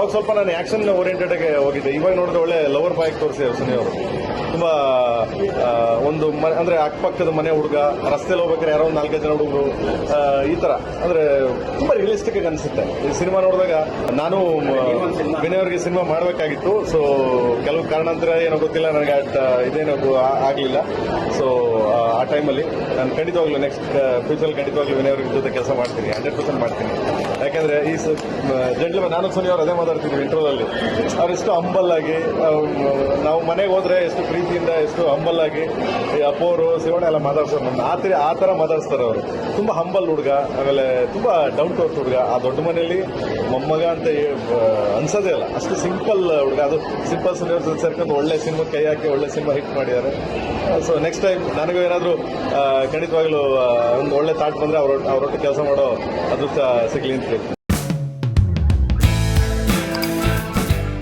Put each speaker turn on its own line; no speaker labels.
ಅವಾಗ ಸ್ವಲ್ಪ ನಾನು ಆಕ್ಷನ್ ಓರಿಯೆಂಟೆಡ್ ಆಗಿ ಹೋಗಿದ್ದೆ. ಇವಾಗ ನೋಡಿದ್ರೆ ಒಳ್ಳೆ ಲವರ್ ಬಾಯ್ ತೋರಿಸಿದ್ರು ಸುನಿ ಅವರು ತುಂಬಾ ಒಂದು ಮನೆ ಅಂದ್ರೆ ಅಕ್ಕಪಕ್ಕದ ಮನೆ ಹುಡುಗ, ರಸ್ತೆಲಿ ಹೋಗ್ಬೇಕಾದ್ರೆ ಯಾರೋ ಒಂದು ನಾಲ್ಕೈದು ಜನ ಹುಡುಗರು ಈ ತರ. ಅಂದ್ರೆ ತುಂಬಾ ರಿಯಲಿಸ್ಟಿಕ್ ಆಗಿ ಅನಿಸುತ್ತೆ. ಈ ಸಿನಿಮಾ ನೋಡಿದಾಗ ನಾನು ವಿನಯವರಿಗೆ ಸಿನಿಮಾ ಮಾಡಬೇಕಾಗಿತ್ತು. ಸೊ ಕೆಲವು ಕಾರಣಾಂತರ ಏನೋ ಗೊತ್ತಿಲ್ಲ, ನನಗೆ ಇದೇನೋ ಆಗಲಿಲ್ಲ. ಸೊ ಆ ಟೈಮಲ್ಲಿ ನಾನು ಖಂಡಿತವಾಗ್ಲೂ ನೆಕ್ಸ್ಟ್ ಫ್ಯೂಚರ್ ಖಂಡಿತವಾಗ್ಲೂ ವಿನಯ್ ಅವ್ರ ಜೊತೆ ಕೆಲಸ ಮಾಡ್ತೀನಿ. ಹಂಡ್ರೆಡ್ ಪರ್ಸೆಂಟ್ ಮಾಡ್ತೀನಿ. ಈ ಜೆಂಟ್ಲ್ ನಾನು ಸೋನಿ ಅವ್ರು ಅದೇ ಮಾತಾಡ್ತಿದ್ವಿ ಇಂಟ್ರೋದಲ್ಲಿ ಅವರೆಷ್ಟು ಹಂಬಲ್ ಆಗಿ ನಾವು ಮನೆಗೆ ಹೋದ್ರೆ ಎಷ್ಟು ಪ್ರೀತಿಯಿಂದ ಎಷ್ಟು ಹಂಬಲ್ ಆಗಿ ಅಪ್ಪೋರು ಶಿವಣ್ಣ ಎಲ್ಲ ಮಾತಾಡ್ತಾರೆ ನನ್ನ ಆ ತರ ಆ ಥರ ಮಾತಾಡ್ಸ್ತಾರೆ ಅವರು. ತುಂಬಾ ಹಂಬಲ್ ಹುಡುಗ, ಆಮೇಲೆ ತುಂಬಾ ಡೌನ್ ಟು ಅರ್ತ್ ಹುಡುಗ. ಆ ದೊಡ್ಡ ಮನೆಯಲ್ಲಿ ಮೊಮ್ಮಗ ಅಂತ ಅನ್ಸೋದೇ ಇಲ್ಲ. ಅಷ್ಟು ಸಿಂಪಲ್ ಹುಡುಗ. ಅದು ಸಿಂಪಲ್ ಜೊತೆ ಸೇರ್ಕೊಂಡು ಒಳ್ಳೆ ಸಿನಿಮಾ ಕೈ ಹಾಕಿ ಒಳ್ಳೆ ಸಿನಿಮಾ ಹಿಟ್ ಮಾಡಿದ್ದಾರೆ. ಸೊ ನೆಕ್ಸ್ಟ್ ಟೈಮ್ ನನಗೂ ಏನಾದರೂ ಖಂಡಿತವಾಗ್ಲೂ ಒಂದು ಒಳ್ಳೆ ಥಾಟ್ ಬಂದ್ರೆ ಅವ್ರ ಅವ್ರೊಟ್ಟು ಕೆಲಸ ಮಾಡೋ ಅದೃಷ್ಟ ಸಿಗ್ಲಿ ಅಂತ